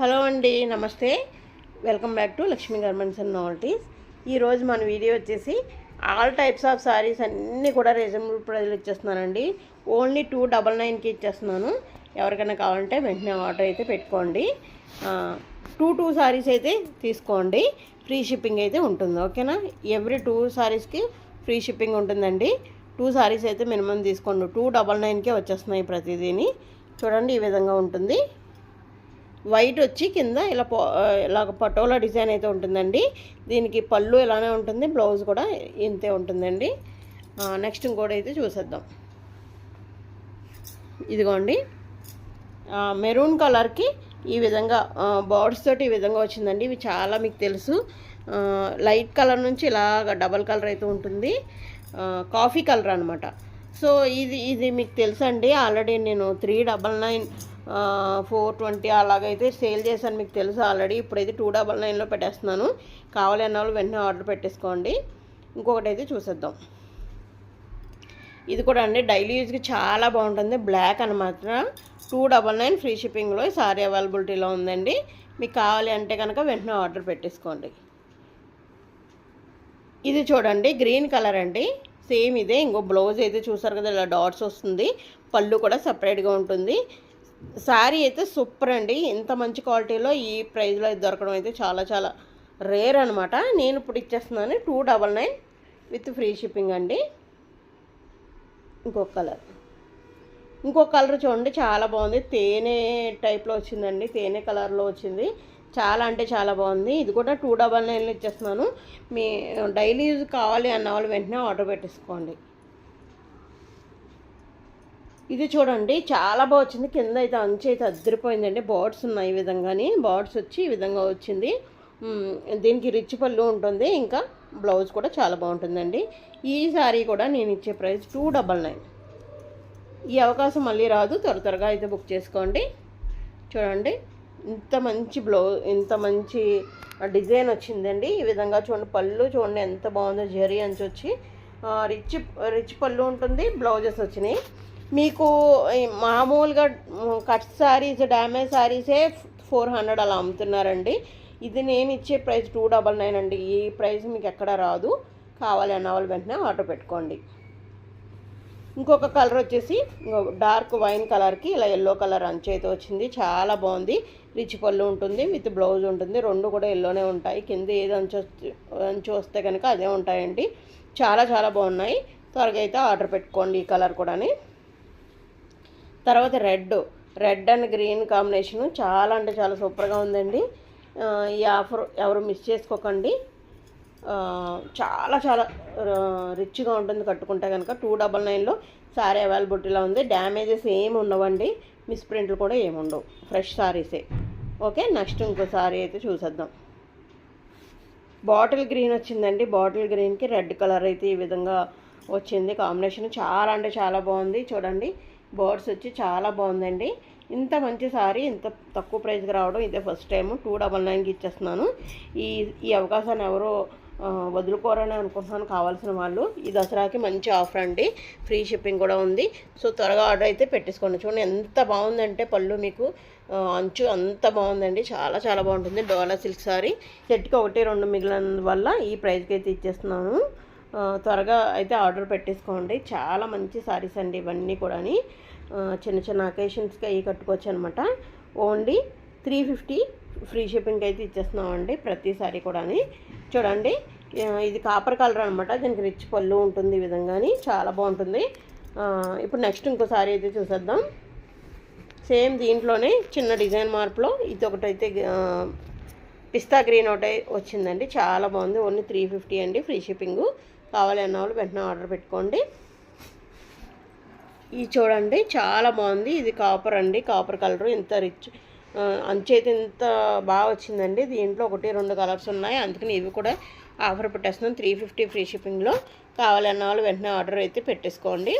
Hello అండి నమస్తే. Welcome back to Lakshmi garments and novelties. ఈరోజు మన వీడియో వచ్చేసి ఆల్ టైప్స్ ఆఫ్ సారీస్ అన్నీ కూడా రీజనబుల్ ప్రైజ్లు ఇచ్చేస్తున్నానండి. ఓన్లీ టూ డబల్ నైన్కి ఇచ్చేస్తున్నాను. ఎవరికైనా కావాలంటే వెంటనే ఆర్డర్ అయితే పెట్టుకోండి. టూ టూ సారీస్ అయితే తీసుకోండి. ఫ్రీ షిప్పింగ్ అయితే ఉంటుంది ఓకేనా? ఎవ్రీ టూ సారీస్కి ఫ్రీ షిప్పింగ్ ఉంటుందండి. టూ సారీస్ అయితే మినిమం తీసుకోండి. టూ డబల్ నైన్కే వచ్చేస్తున్నాయి ప్రతిదీని. చూడండి ఈ విధంగా ఉంటుంది. వైట్ వచ్చి కింద ఇలా పో ఇలాగ పటోలా డిజైన్ అయితే ఉంటుందండి. దీనికి పళ్ళు ఇలానే ఉంటుంది బ్లౌజ్ కూడా ఇంతే ఉంటుందండి. నెక్స్ట్ ఇంకోటి అయితే చూసేద్దాం. ఇదిగోండి. మెరూన్ కలర్కి ఈ విధంగా బార్డ్స్ తోటి ఈ విధంగా వచ్చిందండి. ఇవి చాలా మీకు తెలుసు. లైట్ కలర్ నుంచి ఇలాగ డబల్ కలర్ అయితే ఉంటుంది. కాఫీ కలర్ అనమాట సో ఇది ఇది మీకు తెలుసండి. ఆల్రెడీ నేను three double nine four twenty అలాగైతే సేల్ చేశాను మీకు తెలుసు ఆల్రెడీ. ఇప్పుడైతే టూ డబల్ నైన్లో పెట్టేస్తున్నాను. కావాలి అన్న వాళ్ళు వెంటనే ఆర్డర్ పెట్టేసుకోండి. ఇంకొకటి అయితే చూసేద్దాం. ఇది కూడా అండి డైలీ యూజ్కి చాలా బాగుంటుంది. బ్లాక్ అనమాట టూ డబల్ నైన్ ఫ్రీ షిప్పింగ్లో ఈ సారీ అవైలబిలిటీలో ఉందండి. మీకు కావాలి అంటే కనుక వెంటనే ఆర్డర్ పెట్టేసుకోండి. ఇది చూడండి గ్రీన్ కలర్ అండి. సేమ్ ఇదే ఇంకో బ్లౌజ్ అయితే చూసారు కదా ఇలా డాట్స్ వస్తుంది. పళ్ళు కూడా సపరేట్గా ఉంటుంది. శారీ అయితే సూపర్ అండి. ఇంత మంచి క్వాలిటీలో ఈ ప్రైస్లో దొరకడం అయితే చాలా చాలా రేర్ అనమాట నేను ఇప్పుడు ఇచ్చేస్తున్నాను two double nine with free shipping అండి. ఇంకొక కలర్. ఇంకొక కలర్ చూడండి చాలా బాగుంది. తేనె టైప్లో వచ్చిందండి. తేనె కలర్లో వచ్చింది. చాలా అంటే చాలా బాగుంది. ఇది కూడా టూ డబల్ నైన్లో ఇచ్చేస్తున్నాను. మీ డైలీ యూజ్ కావాలి అన్న వాళ్ళు వెంటనే ఆర్డర్ పెట్టేసుకోండి. ఇది చూడండి చాలా బాగా వచ్చింది. కింద అయితే అంచు అయితే అద్దరిపోయిందండి. బార్డ్స్ ఉన్నాయి ఈ విధంగాని. బార్డ్స్ వచ్చి ఈ విధంగా వచ్చింది. దీనికి రిచ్ పళ్ళు ఉంటుంది. ఇంకా బ్లౌజ్ కూడా చాలా బాగుంటుందండి. ఈ శారీ కూడా నేను ఇచ్చే ప్రైస్ టూ డబల్ నైన్. ఈ అవకాశం మళ్ళీ రాదు. త్వర త్వరగా అయితే బుక్ చేసుకోండి. చూడండి ఇంత మంచి బ్లౌజ్ ఇంత మంచి డిజైన్ వచ్చిందండి. ఈ విధంగా చూడండి పళ్ళు చూడండి ఎంత బాగుందో. జరీ అంచి వచ్చి రిచ్ రిచ్ పళ్ళు ఉంటుంది. బ్లౌజెస్ వచ్చినాయి. మీకు మామూలుగా కట్ శారీస్ డ్యామేజ్ శారీసే ఫోర్ హండ్రెడ్ అలా అమ్ముతున్నారండి. ఇది నేను ఇచ్చే ప్రైస్ టూ డబల్ నైన్ అండి. ఈ ప్రైస్ మీకు ఎక్కడ రాదు. కావాలి అన్న వాళ్ళు వెంటనే ఆర్డర్ పెట్టుకోండి. ఇంకొక కలర్ వచ్చేసి డార్క్ వైన్ కలర్కి ఇలా ఎల్లో కలర్ అంచైతే వచ్చింది. చాలా బాగుంది. రిచ్ పళ్ళు ఉంటుంది విత్ బ్లౌజ్ ఉంటుంది. రెండు కూడా ఎల్లోనే ఉంటాయి. కింద ఏది అంచు అంచు వస్తే కనుక అదే ఉంటాయండి. చాలా చాలా బాగున్నాయి. త్వరగా అయితే ఆర్డర్ పెట్టుకోండి ఈ కలర్ కూడాని. తర్వాత red. Red and green combination చాలా అంటే చాలా సూపర్గా ఉందండి. ఈ ఆఫర్ ఎవరు మిస్ చేసుకోకండి. చాలా చాలా రిచ్గా ఉంటుంది కట్టుకుంటే కనుక. టూ డబల్ నైన్లో శారీ అవైలబిలిటీలో ఉంది. డ్యామేజెస్ ఏమి ఉండవండి. మిస్ ప్రింట్లు కూడా ఏమి ఉండవు. ఫ్రెష్ శారీసే ఓకే నెక్స్ట్ ఇంకో శారీ అయితే చూసేద్దాం. బాటిల్ గ్రీన్ వచ్చిందండి. బాటిల్ గ్రీన్కి రెడ్ కలర్ అయితే ఈ విధంగా వచ్చింది. కాంబినేషన్ చాలా అంటే చాలా బాగుంది. చూడండి. బర్డ్స్ వచ్చి చాలా బాగుందండి. ఇంత మంచి సారీ ఇంత తక్కువ ప్రైస్కి రావడం ఇదే ఫస్ట్ టైం టూ డబల్ నైన్కి ఇచ్చేస్తున్నాను. ఈ ఈ అవకాశాన్ని ఎవరో వదులుకోరని అనుకుంటున్నాను కావాల్సిన వాళ్ళు. ఈ దసరాకి మంచి ఆఫర్ అండి. ఫ్రీ షిప్పింగ్ కూడా ఉంది. సో త్వరగా ఆర్డర్ అయితే పెట్టేసుకోండి. చూడండి ఎంత బాగుందంటే పళ్ళు మీకు అంచు అంత బాగుందండి. చాలా చాలా బాగుంటుంది. డోలా సిల్క్ సారీ. సెట్కి ఒకటి రెండు మిగిలిన వల్ల ఈ ప్రైస్కి అయితే ఇచ్చేస్తున్నాను. త్వరగా అయితే ఆర్డర్ పెట్టేసుకోండి. చాలా మంచి శారీస్ అండి ఇవన్నీ కూడా చిన్న చిన్న అకేషన్స్కి అవి కట్టుకోవచ్చు అనమాట only three fifty free shipping అయితే ఇచ్చేస్తున్నామండి ప్రతి సారీ కూడా చూడండి ఇది కాపర్ కలర్ అనమాట. దీనికి రిచ్ పళ్ళు ఉంటుంది ఈ విధంగాని. చాలా బాగుంటుంది. ఇప్పుడు నెక్స్ట్ ఇంకో సారీ అయితే చూసేద్దాం. సేమ్ దీంట్లోనే చిన్న డిజైన్ మార్పులో ఇది ఒకటైతే పిస్తా గ్రీన్ ఒకటి వచ్చిందండి. చాలా బాగుంది. ఓన్లీ త్రీ ఫిఫ్టీ అండి ఫ్రీ షిప్పింగు. కావాలి అన్న వాళ్ళు వెంటనే ఆర్డర్ పెట్టుకోండి. ఇది చూడండి చాలా బాగుంది. ఇది కాపర్ అండి. కాపర్ కలర్ ఇంత రిచ్ అంచైతే ఇంత బాగా వచ్చిందండి. దీంట్లో ఒకటి రెండు కలర్స్ ఉన్నాయి. అందుకని ఇవి కూడా ఆఫర్ పెట్టేస్తున్నాం. త్రీ ఫిఫ్టీ ఫ్రీ షిప్పింగ్లో కావాలన్న వాళ్ళు వెంటనే ఆర్డర్ అయితే పెట్టేసుకోండి.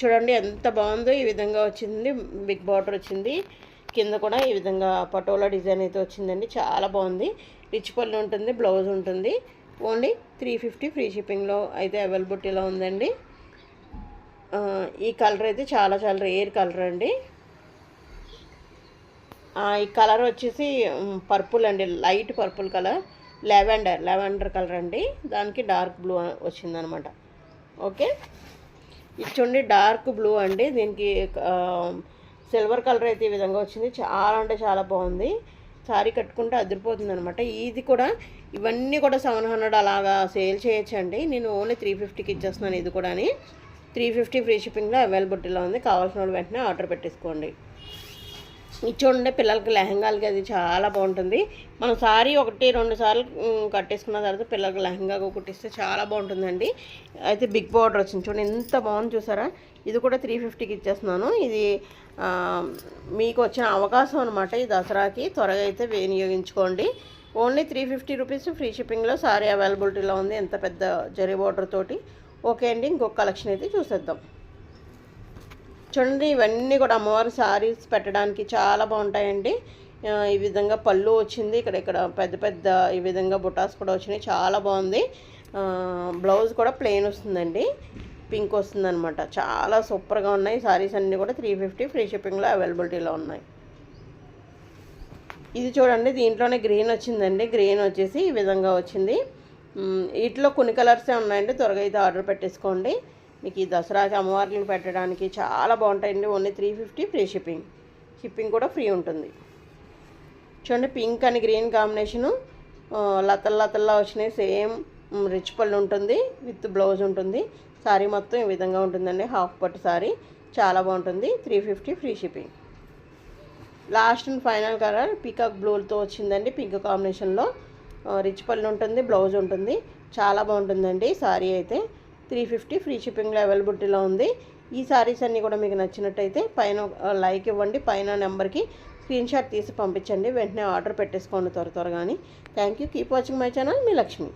చూడండి ఎంత బాగుందో ఈ విధంగా వచ్చింది. బిగ్ బార్డర్ వచ్చింది. కింద కూడా ఈ విధంగా పటోలా డిజైన్ అయితే వచ్చిందండి. చాలా బాగుంది. రిచ్ పళ్ళు ఉంటుంది బ్లౌజ్ ఉంటుంది. ఓన్లీ త్రీ ఫిఫ్టీ ఫ్రీ షిప్పింగ్లో అయితే అవైలబిలిటీలో ఉందండి? ఈ కలర్ అయితే చాలా చాలా రేర్ కలర్ అండి. ఈ కలర్ వచ్చేసి పర్పుల్ అండి. Light purple colour. Lavender lavender colour అండి. దానికి డార్క్ బ్లూ వచ్చిందనమాట. ఓకే? ఇది చూడండి డార్క్ బ్లూ అండి. దీనికి సిల్వర్ కలర్ అయితే ఈ విధంగా వచ్చింది. చాలా అంటే చాలా బాగుంది. సారీ కట్టుకుంటే అదిరిపోతుంది అనమాట ఇది కూడా ఇవన్నీ కూడా సెవెన్ హండ్రెడ్ అలాగా సేల్ చేయొచ్చండి. నేను ఓన్లీ త్రీ ఫిఫ్టీకి ఇచ్చేస్తున్నాను ఇది కూడా త్రీ ఫిఫ్టీ ఫ్రీ షిప్పింగ్లో అవైలబిలిటీలో ఉంది. కావాల్సిన వాళ్ళు వెంటనే ఆర్డర్ పెట్టేసుకోండి. ఇది చూడండి పిల్లలకి లెహంగాలకి అది చాలా బాగుంటుంది. మనం సారీ ఒకటి రెండు సార్లు కట్టేసుకున్న తర్వాత పిల్లలకి లెహంగా కుట్టిస్తే చాలా బాగుంటుందండి. అయితే బిగ్ బార్డర్ వచ్చింది చూడండి. ఎంత బాగుంది చూసారా? ఇది కూడా త్రీ ఫిఫ్టీకి ఇచ్చేస్తున్నాను. ఇది మీకు వచ్చిన అవకాశం అనమాట ఈ దసరాకి. త్వరగా అయితే వినియోగించుకోండి. Only three fifty rupees free షిప్పింగ్లో సారీ అవైలబిలిటీలో ఉంది. ఎంత పెద్ద జరీ బార్డర్ తోటి. ఓకే అండి ఇంకొక కలెక్షన్ అయితే చూసేద్దాం. చూడండి ఇవన్నీ కూడా అమ్మవారి శారీస్ పెట్టడానికి చాలా బాగుంటాయండి. ఈ విధంగా పళ్ళు వచ్చింది. ఇక్కడ ఇక్కడ పెద్ద పెద్ద ఈ విధంగా బుటాస్ కూడా వచ్చినాయి. చాలా బాగుంది. బ్లౌజ్ కూడా ప్లెయిన్ వస్తుందండి. పింక్ వస్తుందన్నమాట. చాలా సూపర్గా ఉన్నాయి. శారీస్ అన్నీ కూడా త్రీ ఫిఫ్టీ ఫ్రీ షిప్పింగ్లో అవైలబిలిటీలో ఉన్నాయి. ఇది చూడండి దీంట్లోనే గ్రీన్ వచ్చిందండి. గ్రీన్ వచ్చేసి ఈ విధంగా వచ్చింది. వీటిలో కొన్ని కలర్సే ఉన్నాయండి. త్వరగా అయితే ఆర్డర్ పెట్టేసుకోండి. మీకు ఈ దసరాకి అమ్మవార్లు పెట్టడానికి చాలా బాగుంటాయండి. Only three fifty free shipping shipping కూడా ఫ్రీ ఉంటుంది. చూడండి పింక్ అని గ్రీన్ కాంబినేషను లతల్ లతల్లా వచ్చినాయి. సేమ్ రిచ్ పళ్ళు ఉంటుంది. విత్ బ్లౌజ్ ఉంటుంది. శారీ మొత్తం ఈ విధంగా ఉంటుందండి. హాఫ్ పట్టు సారీ చాలా బాగుంటుంది. Three fifty free shipping last and final colour peacock బ్లూతో వచ్చిందండి. పింక్ కాంబినేషన్లో. రిచ్ పళ్ళు ఉంటుంది బ్లౌజ్ ఉంటుంది. చాలా బాగుంటుందండి సారీ అయితే. త్రీ ఫిఫ్టీ ఫ్రీ షిప్పింగ్లో అవైలబిలిటీలో ఉంది. ఈ సారీస్ అన్నీ కూడా మీకు నచ్చినట్టయితే పైన లైక్ ఇవ్వండి. పైన నెంబర్కి స్క్రీన్ షాట్ తీసి పంపించండి. వెంటనే ఆర్డర్ పెట్టేసుకోండి త్వర త్వరగాని. Thank you. Keep watching my channel. Me Lakshmi.